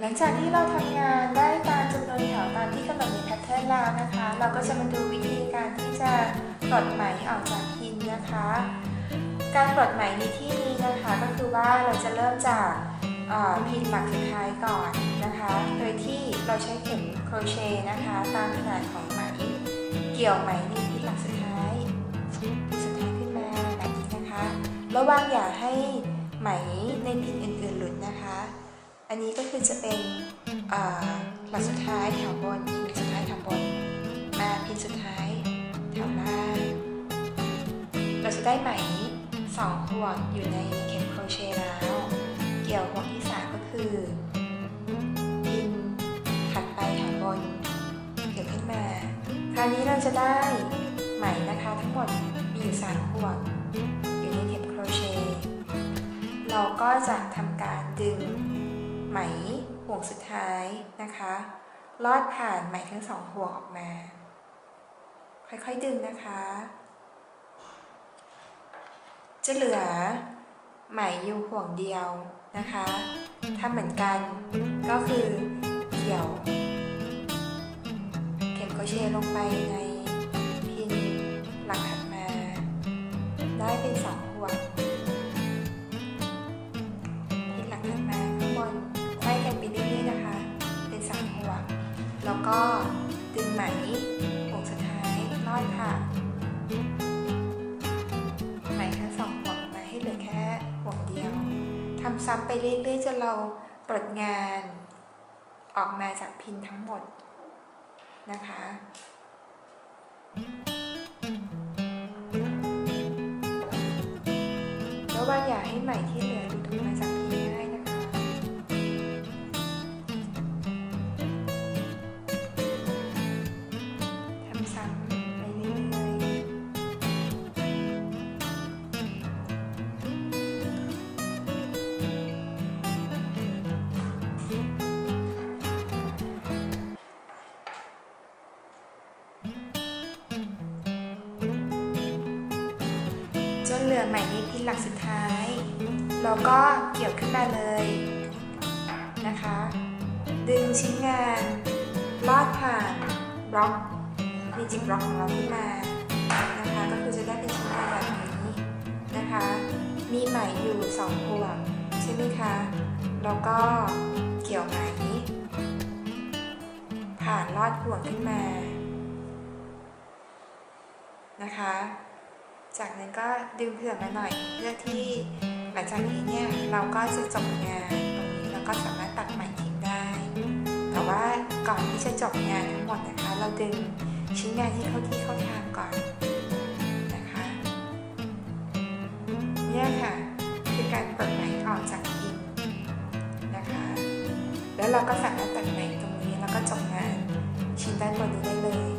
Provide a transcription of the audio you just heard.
หลังจากที่เราทำงานได้ตามจำนวนแถวตามที่กำหนดในแพทเทิร์นแล้วนะคะ เราก็จะมาดูวิธีการที่จะปลดไหมออกจากพินนะคะ การปลดไหมในที่นี้นะคะก็คือว่าเราจะเริ่มจากพินหลักสุดท้ายก่อนนะคะ โดยที่เราใช้เข็มโครเชต์นะคะ ตามขนาดของไหมเกี่ยวไหมในพินหลักสุดท้ายสุดท้ายขึ้นมาแบบนี้นะคะ ระวังอย่าให้ไหมในพินอื่นๆหลุดนะคะ อันนี้ก็คือจะเป็นหลักสุดท้ายแถวบนพินสุดท้ายแถวบน มาพินสุดท้ายแถวล่าง เราจะได้ไหมสองห่วงอยู่ในเข็มโครเชต์แล้ว เกี่ยวห่วงที่สามก็คือพินถัดไปแถวบนเกี่ยวขึ้นมา คราวนี้เราจะได้ไหมนะคะทั้งหมดมีอยู่สามห่วงอยู่ในเข็มโครเชต์เราก็จะทำการดึง ไหมห่วงสุดท้ายนะคะ ลอดผ่านไหมทั้งสองห่วงออกมา ค่อยๆดึงนะคะ จะเหลือไหมอยู่ห่วงเดียวนะคะทำเหมือนกันก็คือเกี่ยว เข็มโคเชลงไปในำซ้ำไปเรื่อยๆจนเราปลดงานออกมาจากพินทั้งหมดนะคะแล้วว่าอย่าให้ใหม่ที่เหลือหลุดออกมาจากพิน จนเหลือไหมในพินหลักสุดท้าย เราก็เกี่ยวขึ้นมาเลยนะคะ ดึงชิ้นงานลอดผ่านบล็อกมีจิบบล็อกของเราขึ้นมานะคะก็คือจะได้เป็นชิ้นงานแบบนี้นะคะ มีไหมอยู่สองห่วงใช่ไหมคะแล้วก็เกี่ยวไหมผ่านลอดห่วงขึ้นมานะคะ จากนั้นก็ดึงเผื่อมาหน่อย เพื่อที่หลังจากนี้เนี่ยเราก็จะจบงานตรงนี้เราก็สามารถตัดไหม่ทิ้งได้ แต่ว่าก่อนที่จะจบงานทั้งหมดนะคะ เราดึงชิ้นงานที่เข้าที่เข้าทางก่อนนะคะเนี่ยค่ะคือการเปลดไหมออกจากพินนะคะ แล้วเราก็สามารถตัดไหมตรงนี้แล้วก็จบงานชิ้นด้านบนนี้ได้เลย